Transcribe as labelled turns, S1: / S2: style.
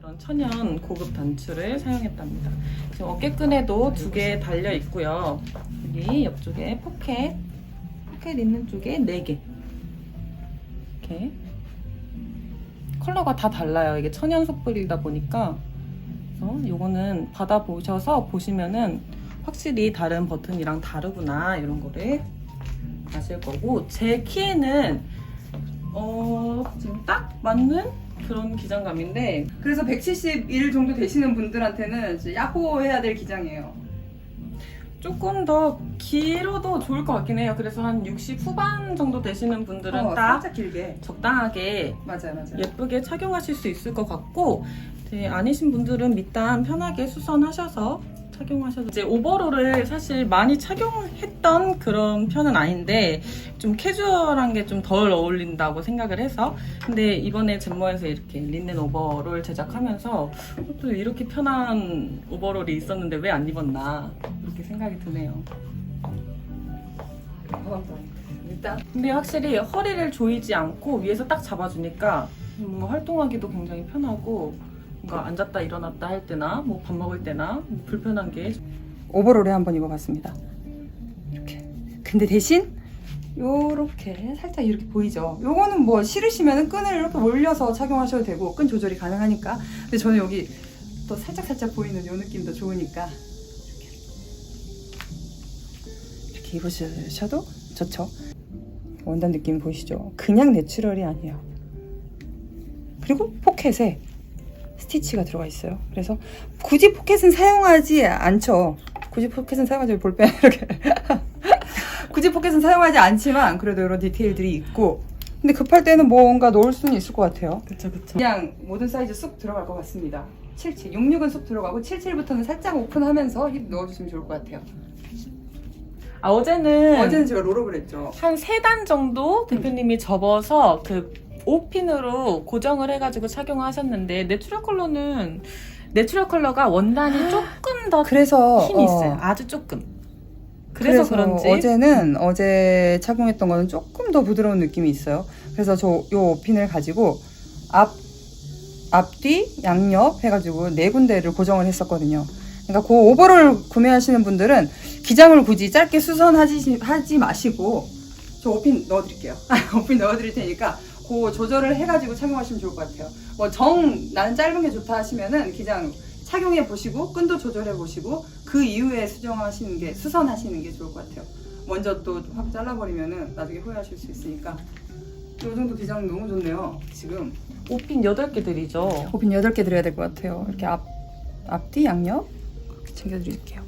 S1: 그런 천연 고급 단추를 사용했답니다. 지금 어깨끈에도 두 개 달려 있고요. 여기 옆쪽에 포켓, 포켓 있는 쪽에 네 개. 이렇게 컬러가 다 달라요. 이게 천연 섣불이다 보니까 그래서 요거는 받아 보셔서 보시면은 확실히 다른 버튼이랑 다르구나 이런 거를 아실 거고 제 키에는 어 지금 딱 맞는 그런 기장감인데
S2: 그래서 171 정도 되시는 분들한테는 야호해야 될 기장이에요.
S1: 조금 더 길어도 좋을 것 같긴 해요. 그래서 한 60 후반 정도 되시는 분들은
S2: 어,
S1: 딱
S2: 살짝 길게.
S1: 적당하게
S2: 맞아요, 맞아요.
S1: 예쁘게 착용하실 수 있을 것 같고 이제 아니신 분들은 밑단 편하게 수선하셔서 착용하셔도 이제 오버롤을 사실 많이 착용했던 그런 편은 아닌데 좀 캐주얼한 게 좀 덜 어울린다고 생각을 해서 근데 이번에 젠모에서 이렇게 린넨 오버롤 제작하면서 또 이렇게 편한 오버롤이 있었는데 왜 안 입었나 이렇게 생각이 드네요.
S2: 일단
S1: 근데 확실히 허리를 조이지 않고 위에서 딱 잡아주니까 뭔가 활동하기도 굉장히 편하고 뭔가 앉았다 일어났다 할 때나 뭐 밥 먹을 때나 뭐 불편한 게
S2: 오버롤에 한번 입어봤습니다. 이렇게. 근데 대신 요렇게 살짝 이렇게 보이죠? 요거는 뭐 싫으시면은 끈을 이렇게 올려서 착용하셔도 되고 끈 조절이 가능하니까. 근데 저는 여기 또 살짝 살짝 보이는 요 느낌도 좋으니까 이렇게, 이렇게 입으셔도 좋죠. 원단 느낌 보이시죠? 그냥 내추럴이 아니에요. 그리고 포켓에 스티치가 들어가 있어요. 그래서 굳이 포켓은 사용하지 않죠. 굳이 포켓은 사용하지 볼펜 이렇게 굳이 포켓은 사용하지 않지만 그래도 이런 디테일들이 있고 근데 급할 때는 뭔가 넣을 수는 있을 것 같아요.
S1: 그쵸 그쵸
S2: 그냥 모든 사이즈 쑥 들어갈 것 같습니다. 77, 66은 쑥 들어가고 77부터는 살짝 오픈하면서 힙 넣어주시면 좋을 것 같아요.
S1: 아 어제는
S2: 어제는 제가 롤업을 했죠.
S1: 한 세 단 정도 대표님이 접어서 그 5핀으로 고정을 해가지고 착용하셨는데 내추럴 컬러는 내추럴 컬러가 원단이 조금 더
S2: 그래서
S1: 힘이
S2: 어,
S1: 있어요 아주 조금 그래서, 그런지
S2: 어제는 어제 착용했던 거는 조금 더 부드러운 느낌이 있어요. 그래서 저 요 핀을 가지고 앞 앞뒤 양옆 해가지고 네 군데를 고정을 했었거든요. 그러니까 그 오버롤 구매하시는 분들은 기장을 굳이 짧게 수선하지 하지 마시고 저 5핀 넣어드릴게요. 5핀 넣어드릴 테니까 그 조절을 해가지고 착용하시면 좋을 것 같아요. 뭐 정 나는 짧은 게 좋다 하시면은 기장 착용해 보시고 끈도 조절해 보시고 그 이후에 수정하시는 게 수선하시는 게 좋을 것 같아요. 먼저 또 확 잘라버리면은 나중에 후회하실 수 있으니까 이 정도 기장 너무 좋네요. 지금
S1: 5핀 8개 들이죠
S2: 5핀 8개 드려야 될 것 같아요. 이렇게 앞 앞뒤 양옆 챙겨드릴게요.